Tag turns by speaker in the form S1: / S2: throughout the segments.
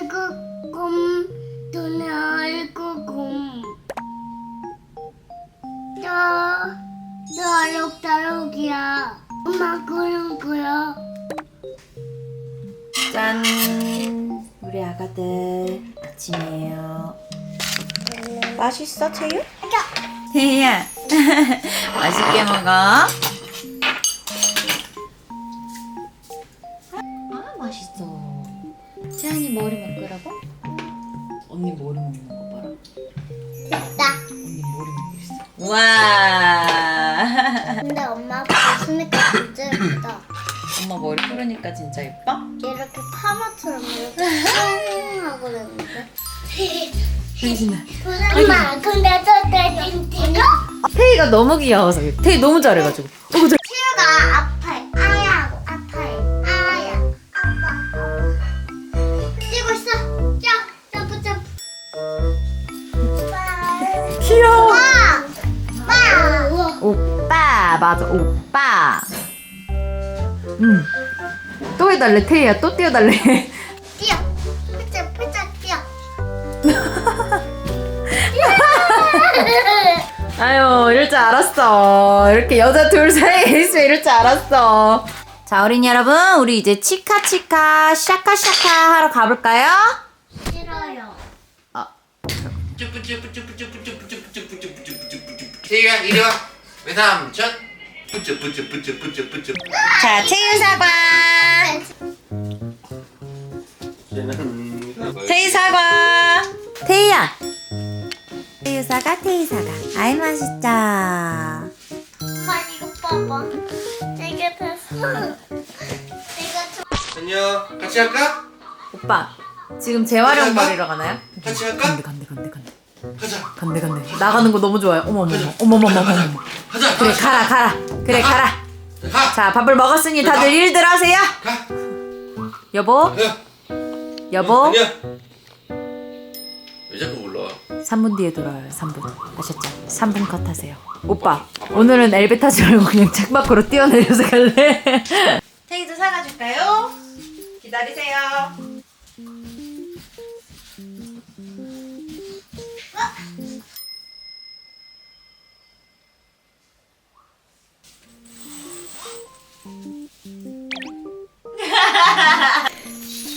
S1: 알고 곰 눈에 알고 곰. 너, 너 알록달록이야. 엄마 그런 거야.
S2: 짠! 우리 아가들 아침이에요. 맛있어, 채유? 태희야, 맛있게 먹어.
S1: 이렇게 하고 그랬는데. 엄마, 근데 저 땡땡이가
S2: 태희가 너무 귀여워서. 태희 너무 잘해가지고. 어, 그죠?
S1: 치유가 아파요. 아야, 아파요. 아야, 아파. 뛰고 있어. 점, 점프, 점프.
S2: 귀여워.
S1: 와, 와.
S2: 오빠 맞아 오빠 응. 또 해달래 태희야 또 띄워달래
S1: 뛰어. 풀짝, 풀짝 뛰어.
S2: 아유 이럴 줄 알았어 이렇게 여자 둘 사이에 있으면 이럴 줄 알았어 자 어린이 여러분 우리 이제 치카치카 샤카샤카 하러 가볼까요?
S1: 싫어요.
S3: 태희가 이리 와 외삼촌 뿌쭈뿌쭈뿌쭈뿌쭈뿌쭈
S2: 자 채유 사과 태희 사과 태희야 태유 사과 태희 사과 아이 맛있다
S1: 엄마 이거 봐봐. 되게 됐어. 내가 좀
S3: 안녕. 같이 할까?
S2: 오빠 지금 재활용. 버리러 가나요?
S3: 같이
S2: 간대
S3: 할까?
S2: 간대 간대 간대.
S3: 가자.
S2: 간대 간대. 나가는 거 너무 좋아요. 어머 어머 어머 어머 어머 어머.
S3: 가자.
S2: 그래 가라 가라 그래 가라
S3: 가!
S2: 자 밥을 먹었으니 다들 일들 하세요
S3: 가!
S2: 여보
S3: 야!
S2: 여보
S3: 아니야 왜 자꾸 불러
S2: 3분 뒤에 돌아와요 3분 아셨죠? 3분 컷 하세요 오빠 오늘은 엘베 타지 말고 그냥 창밖으로 뛰어내려서 갈래? 테이도 사가줄까요? 기다리세요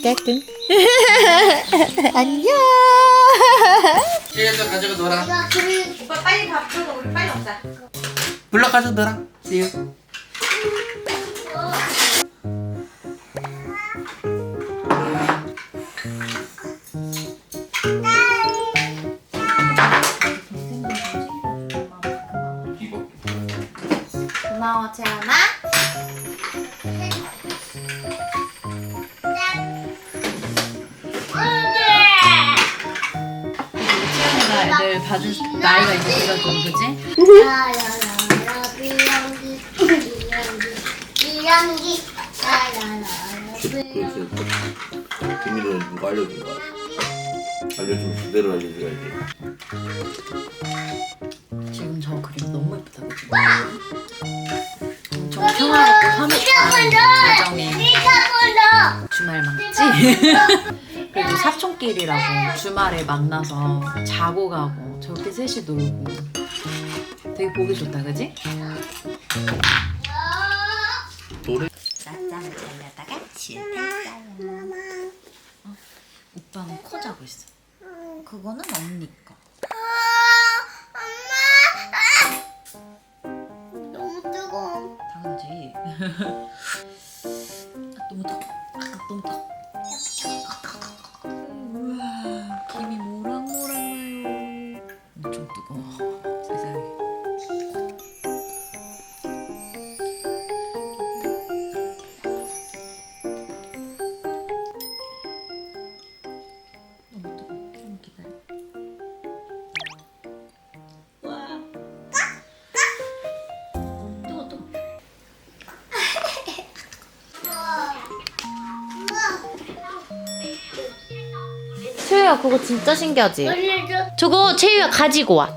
S2: 깨끗. 안녕.
S3: 태희도 가져가 놀아.
S1: 내가 그리
S2: 오빠 빨리 밥 주고 우리 빨리 먹자.
S3: 불러 가져 놀아. See you. 이거
S2: 고마워 채연아 봐준 나이가 이제 들어준 그지?
S1: 비행기
S3: 비밀은 누가 알려준 거야? 알려주면 그대로 알려줘야지
S2: 지금 저 그림 너무 예쁘다? 엄청 평화롭고 화목한 가정의 주말 맞지? 그리고 사촌끼리라고 주말에 만나서 자고 가고 저렇게 셋이 놀고. 되게 보기 좋다 그지?
S3: 노래?
S2: 낮잠을 자려다가 실패했어요 어, 오빠는 코 자고 있어. 그거는 언니 거
S1: 엄마. 너무 뜨거워.
S2: 당연하지. 아, 너무 더워. 아, 너무 더워 채유야 그거 진짜 신기하지? 저거 채유야 가지고 와.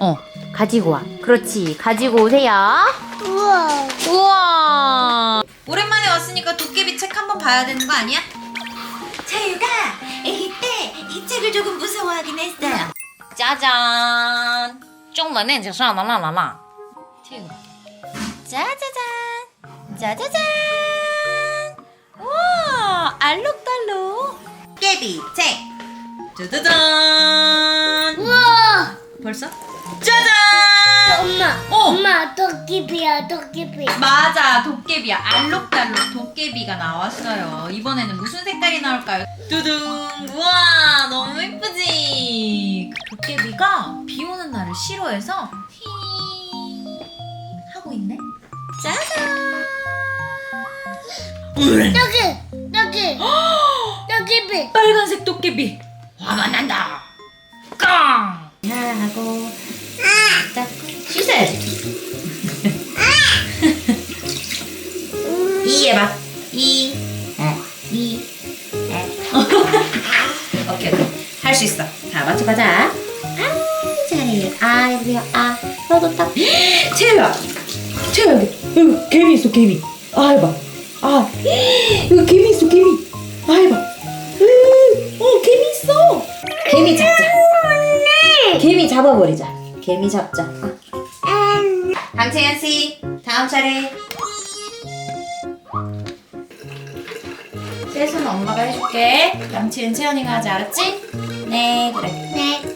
S2: 어 가지고 와. 그렇지 가지고 오세요.
S1: 우와.
S2: 우와. 오랜만에 왔으니까 도깨비 책 한번 봐야 되는 거 아니야? 채유가 아기 때 이 책을 조금 무서워하긴 했어요. 짜잔. 쪽만은 이제 샤라라라라. 채유. 짜자잔. 짜자잔. 와 알록달록. 깨비 책. 짜자잔.
S1: 우와!
S2: 벌써? 짜잔.
S1: 엄마,
S2: 어.
S1: 엄마, 도끼비야, 도끼비.
S2: 맞아 도깨비야 알록달록 도깨비가 나왔어요 이번에는 무슨 색깔이 나올까요? 두둥 우와 너무 예쁘지 도깨비가 비 오는 날을 싫어해서 히 하고 있네 짜잔
S1: 여기, 여기, 도끼비.
S2: 빨간색 도깨비 화가 난다. 깡! 하고 딱 씻어야지 이 해봐 이 이. 오케이 오케이. 할 수 있어. 자 맞춰 가자. 아 잘해 아 우리야 아 너도 딱. 채우야. 채우야 여기 여기 개미 있어 개미. 아 해봐. 아 여기 개미 있어 개미. 아 해봐 으, 어 개미 있어. 개미 잡자. 개미 잡아버리자. 개미 잡자. 아. 강채연 씨 다음 차례. 세수는 엄마가 해줄게. 양치는 채연이가 하지 알았지? 네 그래.
S1: 네.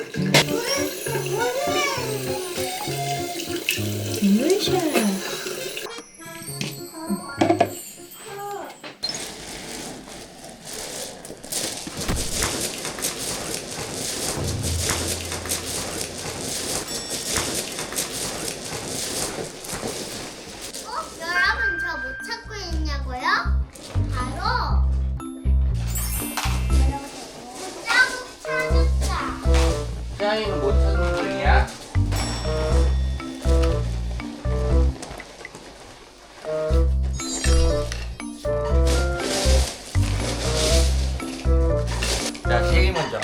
S3: 자, 태양이 먼저.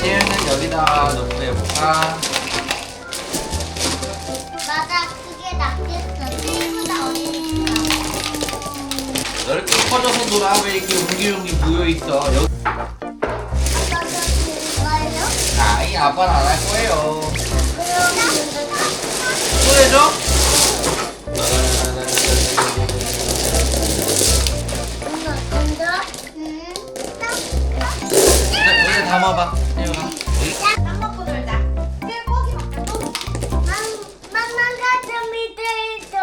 S3: 태양은 여기다 놓고 해볼까?
S1: 맞아, 그게 낫겠어. 테이블보다 어디니까.
S3: 넓게 퍼져서 놀아 왜 이렇게 웅기웅기 모여있어 여기
S1: 아빠가 들어가요?
S3: 아이 아빠는 안 할 거예요 해줘? 담아봐
S2: 밥 먹고 놀자 고기 먹자
S1: mamma가 좀 밑에 있어.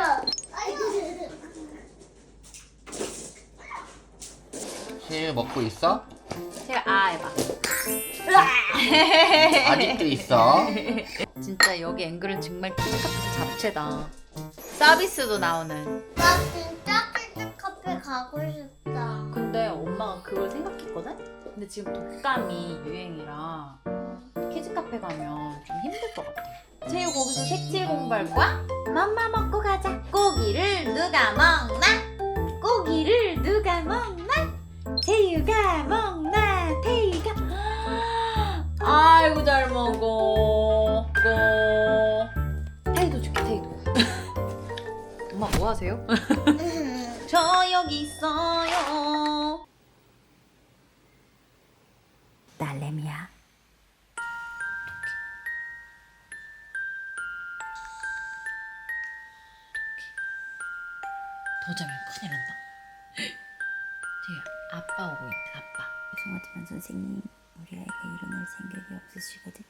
S3: 태양 먹고 있어?
S2: 제가 아 해봐
S3: 아직도 있어
S2: 진짜 여기 앵글은 정말 키즈카페 잡채다 서비스도 나오는
S1: 나 진짜 키즈 카페 가고 싶다.
S2: 근데 지금 독감이 유행이라 키즈 카페 가면 좀 힘들 것 같아 채유 거기서 색칠 공부할 거야? 맘마 먹고 가자 고기를 누가 먹나? 고기를 누가 먹나? 채유가 먹나? 태유가 아이고 잘 먹어 이거 태유도 줄게 태유도 엄마 뭐 하세요? 저 여기 있어요. 딸내미야. 더 자면 큰일 난다. 뒤에 아빠 오고 있다. 아빠.
S4: 죄송하지만 선생님 우리 아이가 일어날 생각이 없으시거든요.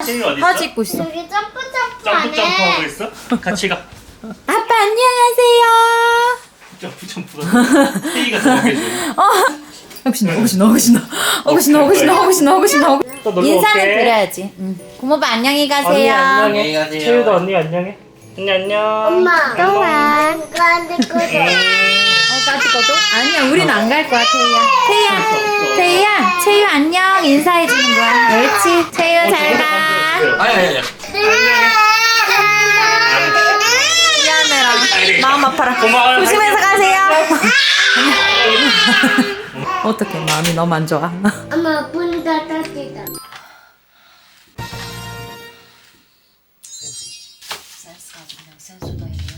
S5: 어디 있어?
S2: 사진 입고 있어.
S1: 여기 점프 점프
S5: 점프
S1: 안
S5: 점프 하고
S1: 해.
S5: 있어? 같이 가.
S2: 아빠 안녕하세요.
S5: 점프 점프가. 태희가 더 해줘.
S2: 혹시나 혹시나 혹시나 혹시나 혹시나 혹시나 혹시나 혹시나
S5: 또 놀러
S2: 인사는
S5: 올게.
S2: 드려야지. 응. 고모부 안녕히
S5: 언니
S2: 가세요.
S3: 안녕히
S5: 안녕해.
S3: 가세요.
S5: 태희도 언니 안녕해. 언니 안녕.
S1: 엄마.
S5: 또 와.
S2: 어, 까짓 거도? 아니야, 우린 안 갈 거야, 태희야. 태희야, 태희야, 채유 안녕 인사해 주는 거야. 옳지, 채유 잘 가.
S3: 아니 아니 아니
S2: 미안해라. 마음 아파라.
S5: 고마워요.
S2: 조심해서 가세요. 어떻게 마음이 너무 안 좋아?
S1: 엄마 문 닫았다.
S2: 센스가 아주 그냥 센스더이네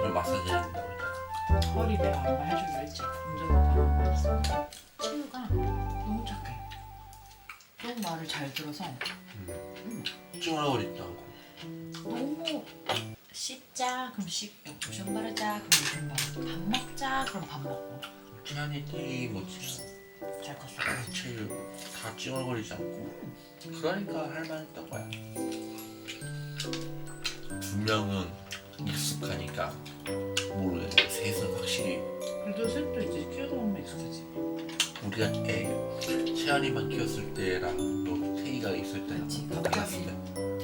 S2: 오늘
S3: 마사지 해준다고.
S2: 허리 내가 얼마 해주기로 했지 운전을 바로 했어 채우가 너무 착해 너무 말을 잘 들어서
S3: 찡얼거리지도 않고.
S2: 너무 씻자 그럼 씻고 로션 바르자 그럼 로션 바르고 밥 먹자 그럼 밥 먹고
S3: 태이 뭐 진짜
S2: 잘 컸어
S3: 제일 다 찡얼거리지 않고. 그러니까 할만했던 거야. 두 명은 익숙하니까 모르겠는데 셋은 확실히
S2: 그래도 셋도 이제 키우다 보면 익숙하지
S3: 우리가 애 채안이만 키웠을 때랑 또 태희가 있을 때랑 또
S2: 갑자기.
S3: 달랐으면